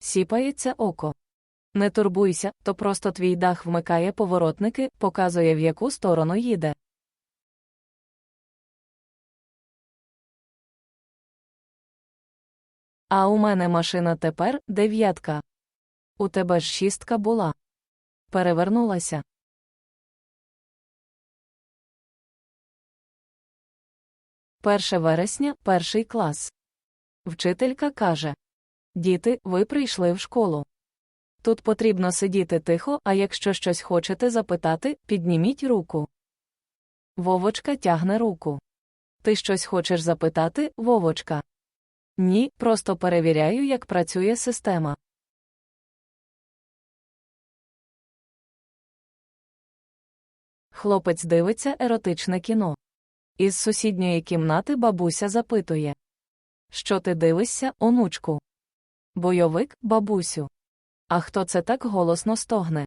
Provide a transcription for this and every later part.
Сіпається око. Не турбуйся, то просто твій дах вмикає поворотники, показує в яку сторону їде. А у мене машина тепер дев'ятка. У тебе ж шістка була. Перевернулася. Перше вересня, перший клас. Вчителька каже: Діти, ви прийшли в школу. Тут потрібно сидіти тихо, а якщо щось хочете запитати, підніміть руку. Вовочка тягне руку. Ти щось хочеш запитати, Вовочка? Ні, просто перевіряю, як працює система. Хлопець дивиться еротичне кіно. Із сусідньої кімнати бабуся запитує: Що ти дивишся, онучку? Бойовик, бабусю. А хто це так голосно стогне?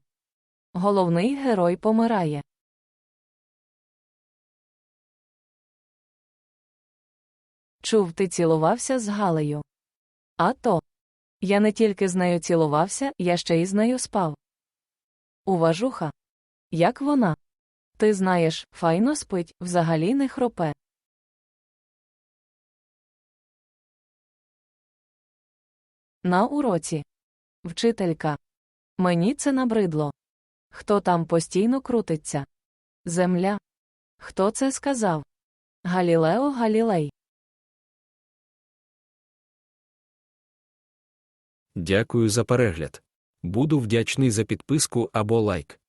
Головний герой помирає. Чув, ти цілувався з Галею. А то. Я не тільки з нею цілувався, я ще й з нею спав. Уважуха. Як вона? Ти знаєш, файно спить, взагалі не хропе. На уроці. Вчителька. Мені це набридло. Хто там постійно крутиться? Земля. Хто це сказав? Галілео Галілей. Дякую за перегляд. Буду вдячний за підписку або лайк.